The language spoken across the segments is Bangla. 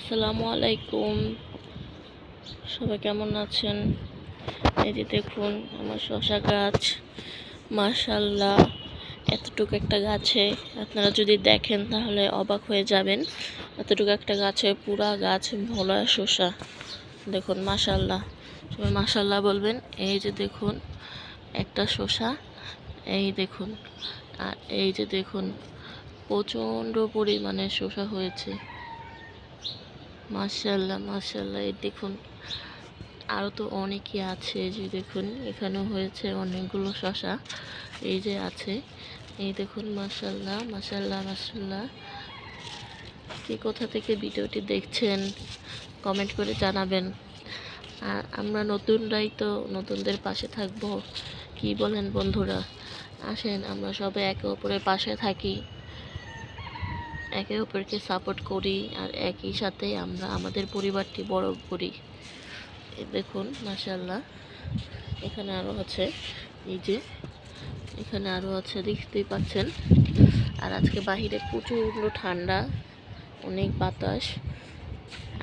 আসসালামু আলাইকুম। সবাই কেমন আছেন? এই যে দেখুন, আমার শশা গাছ। মাশাল্লাহ এতটুকু একটা গাছে। আপনারা যদি দেখেন, তাহলে অবাক হয়ে যাবেন। এতটুকু একটা গাছে, পুরা গাছ, ভোলা শসা দেখুন মাশাল্লাহ সবাই মাশাল্লাহ বলবেন। এই যে দেখুন, একটা শসা এই দেখুন, আর এই যে দেখুন, প্রচণ্ড পরিমাণে শসা হয়েছে। মাশাল্লাহ মাশাল্লাহ এই দেখুন আরও তো অনেকই আছে যে দেখুন, এখানেও হয়েছে অনেকগুলো শশা, এই যে আছে। এই দেখুন মাশাল্লাহ মাশাল্লাহ মাশাল্লাহ কে কোথা থেকে ভিডিওটি দেখছেন, কমেন্ট করে জানাবেন। আর আমরা নতুনরাই তো নতুনদের পাশে থাকব, কি বলেন বন্ধুরা? আসেন, আমরা সবাই একে অপরের পাশে থাকি। একে অপরকে সাপোর্ট করি আর একই সাথে আমরা আমাদের পরিবারটি বড় করি। দেখুন মাশাল্লাহ এখানে আরও আছে, এই যে, এখানে আরও আছে, দেখতেই পাচ্ছেন। আর আজকে বাহিরে প্রচণ্ড ঠান্ডা, অনেক বাতাস,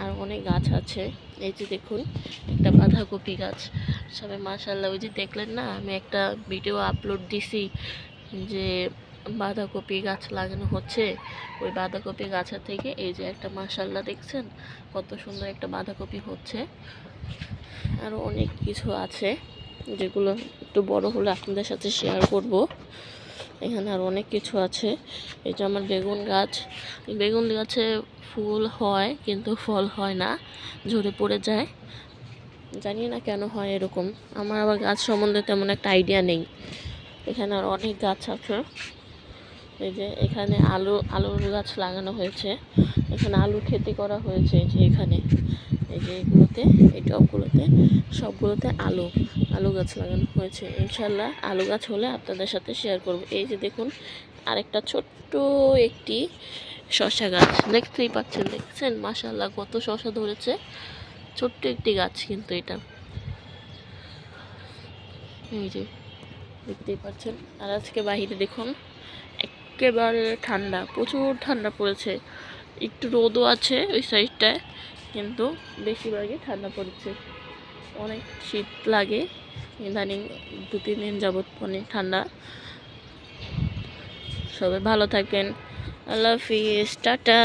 আর অনেক গাছ আছে। এই যে দেখুন, একটা বাঁধাকপি গাছ। সবাই মাশাল্লাহ ওই যে দেখলেন না, আমি একটা ভিডিও আপলোড দিছি যে বাঁধাকপি গাছ লাগানো হচ্ছে। ওই বাঁধাকপি গাছের থেকে এই যে একটা মাশাল্লাহ দেখছেন? কত সুন্দর একটা বাঁধাকপি হচ্ছে। আরও অনেক কিছু আছে, যেগুলো একটু বড় হলে আপনাদের সাথে শেয়ার করব। এখানে আর অনেক কিছু আছে। এই যে আমার বেগুন গাছ। বেগুন গাছে ফুল হয়, কিন্তু ফল হয় না। ঝরে পড়ে যায়। জানি না কেন হয় এরকম। আমার আবার গাছ সম্বন্ধে তেমন একটা আইডিয়া নেই। এখানে আর অনেক গাছ আছে। এই যে এখানে আলু, আলুর গাছ লাগানো হয়েছে। এখানে আলু খেতি করা হয়েছে যে এখানে। এই যে এগুলোতে, এই টবগুলোতে, সবগুলোতে আলু আলু গাছ লাগানো হয়েছে। ইনশাল্লাহ আলু গাছ হলে আপনাদের সাথে শেয়ার করব। এই যে দেখুন, আরেকটা ছোট্ট একটি শশা গাছ। দেখতেই পাচ্ছেন, দেখছেন? মাশাল্লাহ কত শশা ধরেছে। ছোট্ট একটি গাছ কিন্তু এটা। এই যে, দেখতেই পাচ্ছেন? আর আজকে বাহিরে দেখুন একেবারে ঠান্ডা, প্রচুর ঠান্ডা পড়েছে। একটু রোদও আছে ওই সাইডটায়, কিন্তু বেশিরভাগই ঠান্ডা পড়েছে। অনেক শীত লাগে, ইদানিং দু তিন দিন যাবৎ অনেক ঠান্ডা। সবাই ভালো থাকেন। আল্লাহ হাফিজ, টাটা।